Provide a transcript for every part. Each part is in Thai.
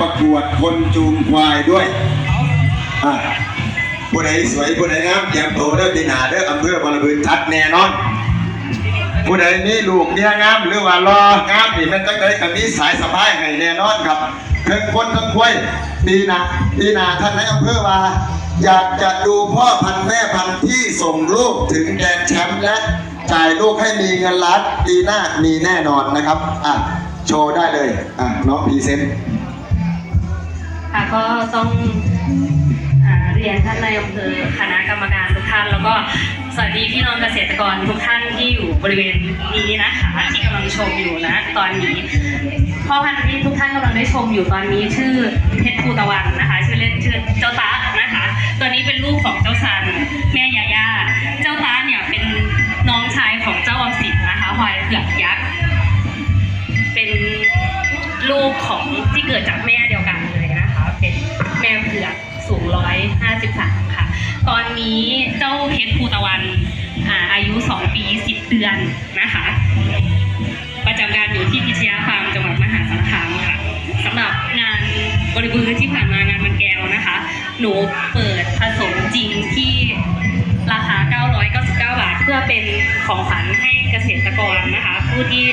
ประกวดคนจูงควายด้วยผู้ใดสวยผู้ใดงามเตรียมโตเด้อปีหนาเด้ออำเภอบารบืนทัดแน่นอน ผู้ใดมีลูกเนี่ยงามหรือว่ารองามนี่มันจังไดก็มีสายสะพายให้แน่นอนครับเพิ่งคนทั้งควยปีหนาปีหนาท่านในอำเภอว่า อยากจะดูพ่อพันแม่พันที่ส่งลูกถึงแดนแชมป์และจ่ายลูกให้มีเงินล้านปีหน้ามีแน่นอนนะครับอะโชว์ได้เลยอะน้องพรีเซนต์ ค่ะก็ต้องเรียนท่านนายอำเภอคณะกรรมการทุกท่าน แล้วก็สวัสดีพี่น้องเกษตรกรทุกท่านที่อยู่บริเวณนี้นะคะที่กำลังชมอยู่นะ ตอนนี้พ่อพันธุ์ที่ทุกท่านกำลังได้ชมอยู่ตอนนี้ชื่อเพชรภูตะวันนะคะ ชื่อเล่นชื่อเจ้าตานะคะ ตัวนี้เป็นลูกของเจ้าซันแม่ยาย่าเจ้าตาเนี่ยเป็นน้องชายของเจ้าออมสินนะคะควายเผือกยักษ 253 ค่ะ ตอนนี้เจ้าเพชรภูตะวันอายุ 2 ปี 10 เดือนนะคะ ประจำการอยู่ที่พิชยาฟาร์มจังหวัดมหาสารคามค่ะสำหรับงานบริบูรณ์ที่ผ่านมางานมันแก้วนะคะ หนูเปิดผสมจริงที่ราคา 999 บาท เพื่อเป็นของขวัญให้เกษตรกรนะคะ ผู้ที่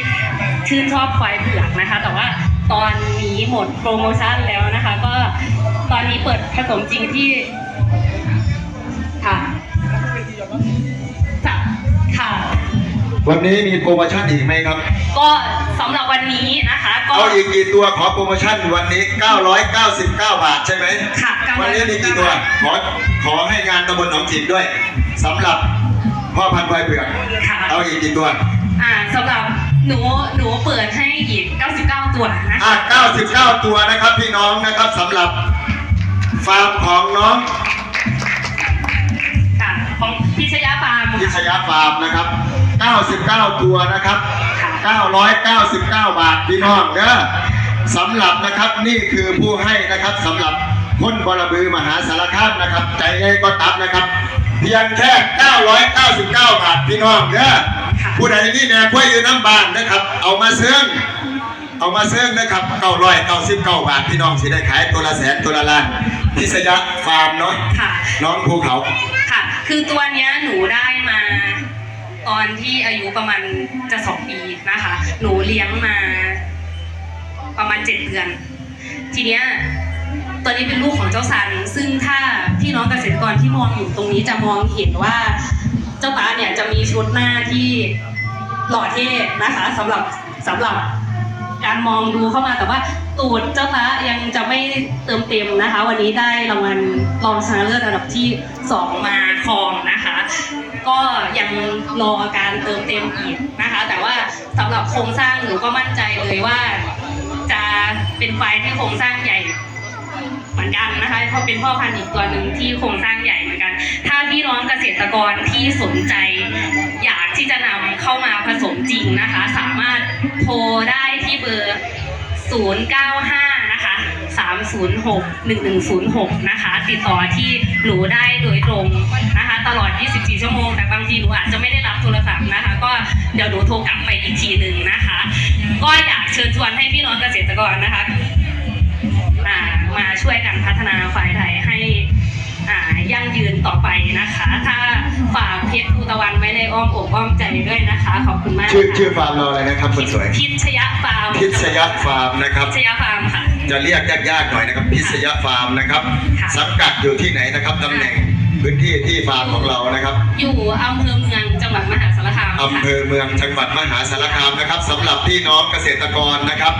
ชื่นชอบควายเผือกนะคะ แต่ว่าตอนนี้หมดโปรโมชั่นแล้วนะ ตอนนี้เปิดผสมจริงที่ ค่ะค่ะค่ะ วันนี้มีโปรโมชั่นอีกไหมครับ ก็สำหรับวันนี้นะคะ ก็เอาอีกกี่ตัวขอโปรโมชั่นวันนี้ 999 บาทใช่ไหมค่ะ999วันนี้มีกี่ตัว ขอขอให้งานตำบลหนองจิกด้วยสำหรับพ่อพันธุ์ควายเผือกค่ะ เอาอีกกี่ตัว อ่าสำหรับหนูหนูเปิดให้อีก 99ตัวนะอะคะ99 ตัวนะครับพี่น้องนะครับสำหรับฟาร์มของน้องค่ะของพิชยาฟาร์มพิชยาฟาร์มนะครับ 99 ตัวนะครับ 999 บาทพี่น้องเด้อสำหรับนะครับนี่คือผู้ให้นะครับสำหรับคนบรบือมหาสารคามนะครับใจไงก็ตับนะครับ เพียงแค่ 999 บาทพี่น้องเด้อผู้ใดนี่แม่พ่วยอยู่น้ำบานนะครับ เอามาเสื่อง เอามาเสื่องนะครับ999บาทพี่น้องสิได้ขายตัวละแสนตัวละล้านพิษยาฟาร์มเนาะค่ะ น้องภูเขา ค่ะ คือตัวเนี้ยหนูได้มา ตอนที่อายุประมาณจะสองปีนะคะ หนูเลี้ยงมา ประมาณเจ็ดเดือน ทีเนี้ยตัวนี้เป็นลูกของเจ้าซัน ซึ่งถ้าพี่น้องเกษตรกรที่มองอยู่ตรงนี้จะมองเห็นว่า เจ้าตาเนี่ยจะมีชุดหน้าที่หล่อเท่นะคะสำหรับสำหรับ การมองดูเข้ามาแต่ว่าตูดเจ้าตายังจะไม่เติมเต็มนะคะ วันนี้ได้รางวัลรองชนะเลิศอันดับที่สองมาครองนะคะ ก็ยังรอการเติมเต็มอีกนะคะ แต่ว่าสำหรับโครงสร้างหนูก็มั่นใจเลยว่า จะเป็นควายที่โครงสร้างใหญ่เหมือนกันนะคะเพราะเป็นพ่อพันธุ์อีกตัวหนึ่งที่โครงสร้างใหญ่เหมือนกัน ถ้าพี่น้องเกษตรกรที่สนใจ อยากที่จะนำเข้ามาผสมจริงนะคะ สามารถโทรได้ ที่เบอร์ 095 นะคะ 306 1106 นะคะ ติดต่อที่หนูได้โดยตรงนะคะ ตลอด 24 ชั่วโมง แต่บางทีหนูอาจจะไม่ได้รับโทรศัพท์นะคะ ก็เดี๋ยวหนูโทรกลับไปอีกทีหนึ่งนะคะ ก็อยากเชิญชวนให้พี่น้องเกษตรกรนะคะอ่ามาช่วยกันพัฒนาควายไทย ยั่งยืนต่อไปนะคะ ถ้าฝากเพชรภูตะวันไว้ในอ้อมอกอ้อมใจด้วยนะคะ ขอบคุณมากชื่อค่ะชื่อฟาร์มเราอะไรนะครับคนสวยพิชยะฟาร์มพิษยฟาร์มนะครับพิชยะฟาร์มค่ะ จะเรียกยากๆหน่อยนะครับพิษยฟาร์มนะครับ ค่ะ สังกัดอยู่ที่ไหนนะครับตำแหน่งพื้นที่ที่ฟาร์มของเรานะครับอยู่อำเภอเมืองจังหวัดมหาสารคามอำค่ะเภอเมืองจังหวัดมหาสารคามนะครับสำหรับพี่น้องเกษตรกรนะครับ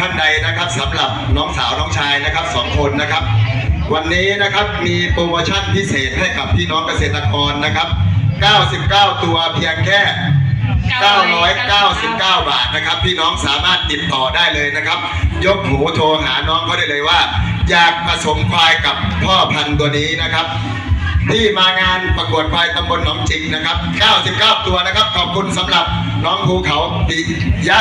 ท่านใดนะครับสำหรับน้องสาวน้องชายนะครับสองคนนะครับ วันนี้นะครับมีโปรโมชั่นพิเศษให้กับพี่น้องเกษตรกรนะครับ 99 ตัวเพียงแค่ 999 บาทนะครับ พี่น้องสามารถติดต่อได้เลยนะครับ ยกหูโทรหาน้องเขาได้เลยว่า อยากผสมควายกับพ่อพันธุ์ตัวนี้นะครับที่มางานประกวดควายตำบลหนองจิกนะครับ 99 ตัวนะครับ ขอบคุณสำหรับน้องภูเขาปิยะ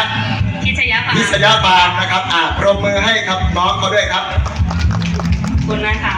พิชยะฟาร์มพิษยาฟาร์มนะครับ อ่าปรบมือให้ครับน้องเขาด้วยครับขอบ คุณนะคะ